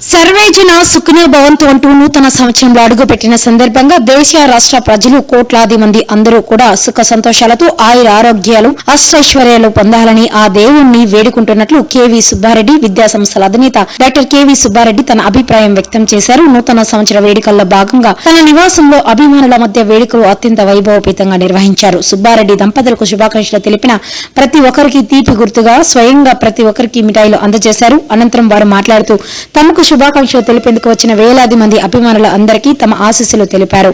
సర్వేజన సుఖినో భవంతు అంటూ నూతన సంవత్సరంలో అడుగుపెట్టిన సందర్భంగా దేశ రాష్ట్ర ప్రజలు కోట్లాది మంది అందరూ కూడా సుఖ సంతోషాలతో ఆయుర ఆరోగ్యాలు అష్టైశ్వర్యాలు పొందాలని ఆ దేవుణ్ణి వేడుకుంటున్నట్లు కేవీ సుబ్బారెడ్డి విద్యా సంస్థల అధినేత డాక్టర్ కేవీ సుబ్బారెడ్డి తన అభిప్రాయం వ్యక్తం చేశారు. నూతన సంవత్సర వేడుకల్లో భాగంగా తన నివాసంలో అభిమానుల మధ్య వేడుకలు అత్యంత వైభవపేతంగా నిర్వహించారు. సుబ్బారెడ్డి దంపతులకు శుభాకాంక్షలు తెలిపిన ప్రతి ఒక్కరికి తీపి గుర్తుగా స్వయంగా ప్రతి ఒక్కరికి మిఠాయిలు అందజేశారు. అనంతరం వారు మాట్లాడుతూ తమకు శుభాకాంక్షలు తెలిపేందుకు వచ్చిన వేలాది మంది అభిమానుల అందరికీ తమ ఆశీస్సులు తెలిపారు.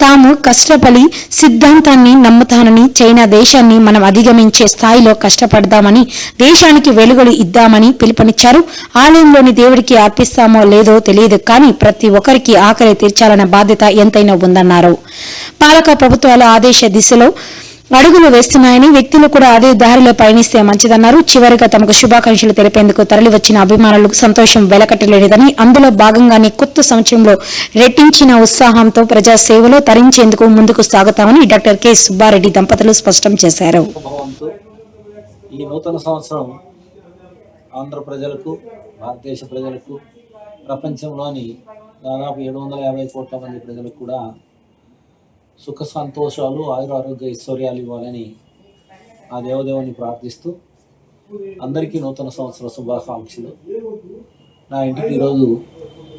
తాము కష్టపడి సిద్ధాంతాన్ని నమ్ముతానని చైనా దేశాన్ని మనం అధిగమించే స్థాయిలో కష్టపడదామని దేశానికి వెలుగులు ఇద్దామని పిలుపునిచ్చారు. ఆలయంలోని దేవుడికి అర్పిస్తామో లేదో తెలియదు కానీ ప్రతి ఒక్కరికి ఆకలి తీర్చాలన్న బాధ్యత ఎంతైనా ఉందన్నారు. పాలక ప్రభుత్వాల ఆదేశ దిశలో అడుగులు వేస్తున్నాయని వ్యక్తులు కూడా అదే దారిలో పయనిస్తే మంచిదన్నారు. చివరిగా తమకు శుభాకాంక్షలు తెలిపేందుకు తరలివచ్చిన అభిమానులకు సంతోషం వెలకట్టలేదని అందులో భాగంగానే కొత్త సంవత్సరంలో రెట్టించిన ఉత్సాహంతో ప్రజాసేవలో తరించేందుకు ముందుకు సాగుతామని డాక్టర్ కె. సుబ్బారెడ్డి దంపతులు స్పష్టం చేశారు. ఈ నూతన సంవత్సరం ఆంధ్ర ప్రజలకు భారతదేశ ప్రజలకు ప్రపంచంలోని దాదాపు ఏడు వందల యాభై కోట్ల మంది ప్రజలకు కూడా సుఖ సంతోషాలు ఆయుర ఆరోగ్య ఐశ్వర్యాలు ఇవ్వాలని ఆ దేవదేవుని ప్రార్థిస్తూ అందరికీ నూతన సంవత్సర శుభాకాంక్షలు. నా ఇంటికి ఈరోజు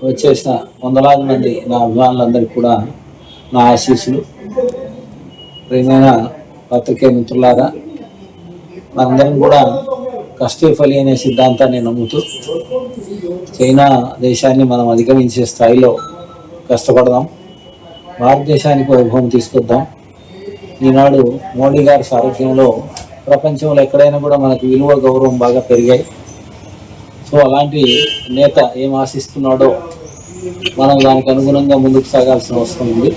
వచ్చేసిన వందలాది మంది నా అభిమానులందరికీ కూడా నా ఆశీస్సులు. ప్రియమైన పత్రికే మిత్రులారా మనందరం కూడా కష్టే ఫలి అనే సిద్ధాంతాన్ని నమ్ముతూ చైనా దేశాన్ని మనం అధిగమించే స్థాయిలో కష్టపడదాం. భారతదేశానికి వైభవం తీసుకొద్దాం. ఈనాడు మోడీ గారి సారథ్యంలో ప్రపంచంలో ఎక్కడైనా కూడా మనకు విలువ గౌరవం బాగా పెరిగాయి. సో అలాంటి నేత ఏం ఆశిస్తున్నాడో మనం దానికి అనుగుణంగా ముందుకు సాగాల్సిన అవసరం ఉంది.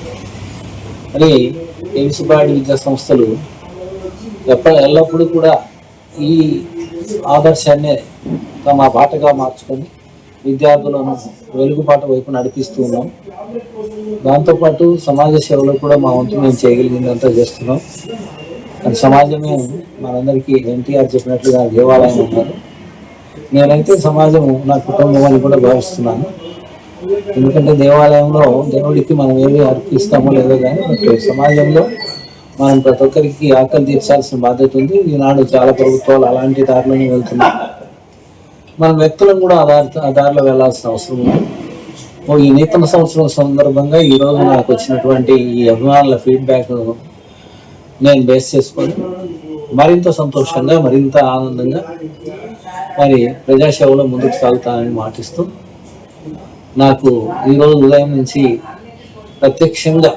మరి ఎన్సిబాడి విద్యా సంస్థలు ఎప్ప ఎల్లప్పుడూ కూడా ఈ ఆదర్శాన్ని తమ బాటగా మార్చుకొని విద్యార్థులను వెలుగుబాటు వైపు నడిపిస్తూ ఉన్నాం. దాంతోపాటు సమాజ సేవలో కూడా మా వంతు మేము చేయగలిగిందంతా చేస్తున్నాం. అది సమాజమే మనందరికీ ఎన్టీఆర్ చెప్పినట్లుగా దేవాలయం ఉన్నారు నేనైతే సమాజం నా కుటుంబం అని కూడా భావిస్తున్నాను. ఎందుకంటే దేవాలయంలో దేవుడికి మనం ఏమి అర్పిస్తామో లేదో కానీ బట్ సమాజంలో మనం ప్రతి ఒక్కరికి ఆకలి తీర్చాల్సిన బాధ్యత ఉంది. ఈనాడు చాలా ప్రభుత్వాలు అలాంటి దారిలోనే వెళ్తున్నాయి. మన వ్యక్తులను కూడా ఆ దారి ఆ దారిలో వెళ్ళాల్సిన అవసరం ఉంది. ఈ నూతన సంవత్సరం సందర్భంగా ఈ రోజు నాకు వచ్చినటువంటి ఈ అభిమానుల ఫీడ్బ్యాక్ నేను బేస్ చేసుకొని మరింత సంతోషంగా మరింత ఆనందంగా మరి ప్రజాసేవలో ముందుకు సాగుతానని మాటిస్తూ నాకు ఈరోజు ఉదయం నుంచి ప్రత్యక్షంగా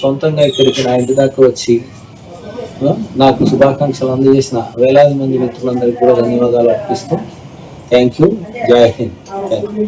సొంతంగా ఇక్కడికి నా ఇంటి దాకా వచ్చి నాకు శుభాకాంక్షలు అందజేసిన వేలాది మంది మిత్రులందరికీ కూడా ధన్యవాదాలు అర్పిస్తూ థ్యాంక్ యూ జై హింద్. Thank you